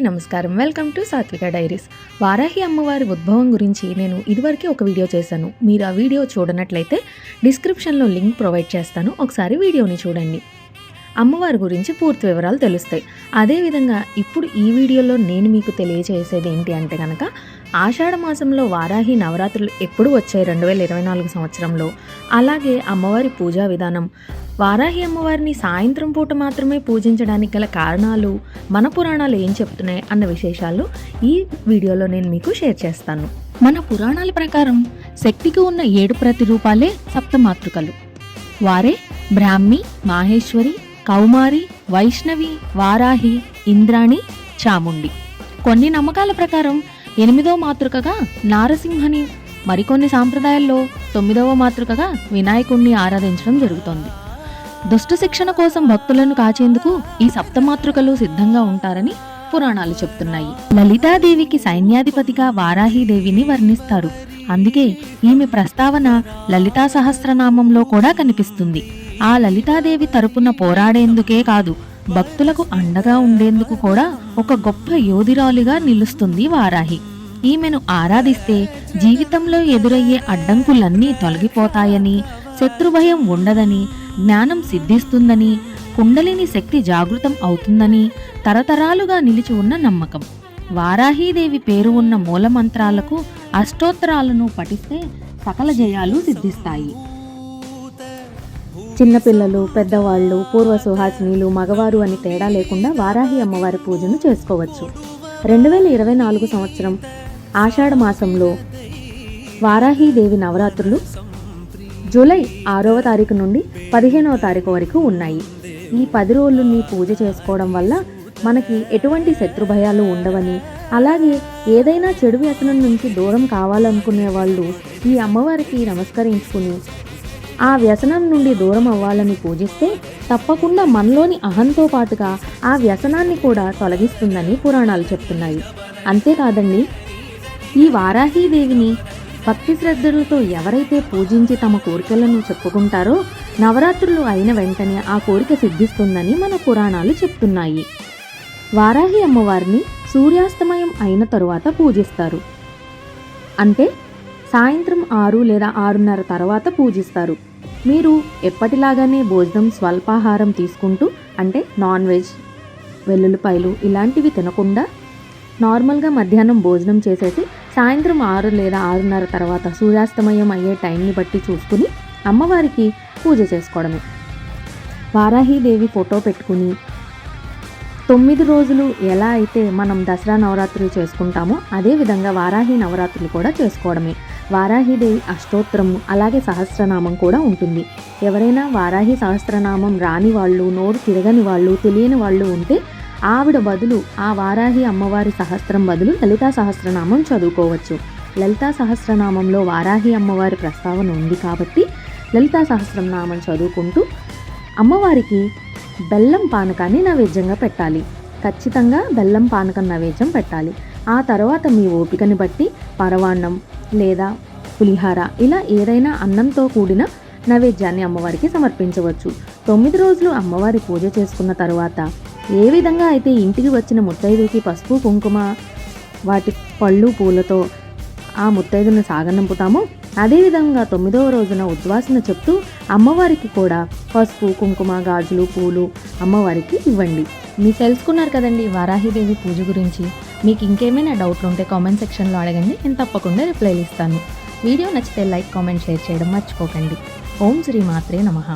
అందరికీ నమస్కారం. Welcome to Satvika diaries. Varahi అమ్మవారి ఉద్భవం గురించి నేను ఇదివరకే ఒక వీడియో చేశాను. మీరు ఆ వీడియో చూడనట్లయితే డిస్క్రిప్షన్లో లింక్ ప్రొవైడ్ చేస్తాను. ఒకసారి వీడియోని చూడండి. అమ్మవారి గురించి పూర్తి వివరాలు తెలుస్తాయి. అదేవిధంగా ఇప్పుడు ఈ వీడియోలో నేను మీకు తెలియజేసేది ఏంటి అంటే కనుక ఆషాఢ మాసంలో వారాహి నవరాత్రులు ఎప్పుడు వచ్చాయి రెండు వేల ఇరవై నాలుగు సంవత్సరంలో? అలాగే అమ్మవారి పూజా విధానం. వారాహి అమ్మవారిని సాయంత్రం పూట మాత్రమే పూజించడానికి గల కారణాలు మన పురాణాలు ఏం చెప్తున్నాయి అన్న విశేషాలు ఈ వీడియోలో నేను మీకు షేర్ చేస్తాను. మన పురాణాల ప్రకారం శక్తికి ఉన్న ఏడు ప్రతిరూపాలే సప్తమాతృకలు. వారే బ్రాహ్మి మాహేశ్వరి కౌమారి వైష్ణవి వారాహి ఇంద్రాణి చాముండి. కొన్ని నమ్మకాల ప్రకారం ఎనిమిదవ మాతృకగా నారసింహని మరికొన్ని సాంప్రదాయాల్లో తొమ్మిదవ మాతృకగా వినాయకుణ్ణి ఆరాధించడం జరుగుతోంది. దుష్ట శిక్షణ కోసం భక్తులను కాచేందుకు ఈ సప్తమాతృకలు సిద్ధంగా ఉంటారని పురాణాలు చెప్తున్నాయి లలితాదేవికి సైన్యాధిపతిగా వారాహీదేవిని వర్ణిస్తారు. అందుకే ఈమె ప్రస్తావన లలితా సహస్రనామంలో కూడా కనిపిస్తుంది. ఆ లలితాదేవి తరపున పోరాడేందుకే కాదు భక్తులకు అండగా ఉండేందుకు కూడా ఒక గొప్ప యోధిరాలుగా నిలుస్తుంది వారాహి. ఈమెను ఆరాధిస్తే జీవితంలో ఎదురయ్యే అడ్డంకులన్నీ తొలగిపోతాయని శత్రుభయం ఉండదని జ్ఞానం సిద్ధిస్తుందని కుండలిని శక్తి జాగృతం అవుతుందని తరతరాలుగా నిలిచి ఉన్న నమ్మకం. వారాహీదేవి పేరు ఉన్న మూలమంత్రాలకు అష్టోత్తరాలను పఠిస్తే సకల జయాలు సిద్ధిస్తాయి. చిన్నపిల్లలు పెద్దవాళ్ళు పూర్వ సుహాసినీలు మగవారు అని తేడా లేకుండా వారాహి అమ్మవారి పూజను చేసుకోవచ్చు. రెండు వేల ఇరవై నాలుగు సంవత్సరం ఆషాఢ మాసంలో వారాహీదేవి నవరాత్రులు జూలై ఆరవ తారీఖు నుండి పదిహేనవ తారీఖు వరకు ఉన్నాయి. ఈ పది రోజులని పూజ చేసుకోవడం వల్ల మనకి ఎటువంటి శత్రుభయాలు ఉండవని అలాగే ఏదైనా చెడు వ్యసనం నుంచి దూరం కావాలనుకునే వాళ్ళు ఈ అమ్మవారికి నమస్కరించుకుని ఆ వ్యసనం నుండి దూరం అవ్వాలని పూజిస్తే తప్పకుండా మనలోని అహంతో పాటుగా ఆ వ్యసనాన్ని కూడా తొలగిస్తుందని పురాణాలు చెప్తున్నాయి. అంతేకాదండి ఈ వారాహీదేవిని భక్తి శ్రద్ధలతో ఎవరైతే పూజించి తమ కోరికలను చెప్పుకుంటారో నవరాత్రులు అయిన వెంటనే ఆ కోరిక సిద్ధిస్తుందని మన పురాణాలు చెప్తున్నాయి. వారాహి అమ్మవారిని సూర్యాస్తమయం అయిన తరువాత పూజిస్తారు. అంటే సాయంత్రం ఆరు లేదా ఆరున్నర తర్వాత పూజిస్తారు. మీరు ఎప్పటిలాగానే భోజనం స్వల్పాహారం తీసుకుంటూ అంటే నాన్ వెజ్ వెల్లుల్లిపాయలు ఇలాంటివి తినకుండా నార్మల్గా మధ్యాహ్నం భోజనం చేసేసి సాయంత్రం ఆరు లేదా ఆరున్నర తర్వాత సూర్యాస్తమయం అయ్యే టైంని బట్టి చూసుకుని అమ్మవారికి పూజ చేసుకోవడమే. వారాహీదేవి ఫోటో పెట్టుకుని తొమ్మిది రోజులు ఎలా అయితే మనం దసరా నవరాత్రులు చేసుకుంటామో అదే విధంగా వారాహి నవరాత్రులు కూడా చేసుకోవడమే. వారాహిదేవి అష్టోత్తరము అలాగే సహస్రనామం కూడా ఉంటుంది. ఎవరైనా వారాహి సహస్రనామం రాని వాళ్ళు నోరు తిరగని వాళ్ళు తెలియని వాళ్ళు ఉంటే ఆవిడ బదులు ఆ వారాహి అమ్మవారి సహస్రం బదులు లలితా సహస్రనామం చదువుకోవచ్చు. లలితా సహస్రనామంలో వారాహి అమ్మవారి ప్రస్తావన ఉంది కాబట్టి లలితా సహస్రనామం చదువుకుంటూ అమ్మవారికి బెల్లం పానకాన్ని నైవేద్యంగా పెట్టాలి. ఖచ్చితంగా బెల్లం పానకం నైవేద్యం పెట్టాలి. ఆ తర్వాత మీ ఓపికని బట్టి పరవాన్నం లేదా పులిహార ఇలా ఏదైనా అన్నంతో కూడిన నైవేద్యాన్ని అమ్మవారికి సమర్పించవచ్చు. తొమ్మిది రోజులు అమ్మవారి పూజ చేసుకున్న తర్వాత ఏ విధంగా అయితే ఇంటికి వచ్చిన ముత్తైదుకి పసుపు కుంకుమ వాటి పళ్ళు పూలతో ఆ ముత్తైదును సాగనంపుతామో అదేవిధంగా తొమ్మిదవ రోజున ఉద్వాసన చెప్తూ అమ్మవారికి కూడా పసుపు కుంకుమ గాజులు పూలు అమ్మవారికి ఇవ్వండి. మీరు తెలుసుకున్నారు కదండి వారాహిదేవి పూజ గురించి. మీకు ఇంకేమైనా డౌట్లు ఉంటే కామెంట్ సెక్షన్లో అడగండి. నేను తప్పకుండా రిప్లైలు ఇస్తాను. వీడియో నచ్చితే లైక్ కామెంట్ షేర్ చేయడం మర్చిపోకండి. ఓం శ్రీ మాత్రే నమః.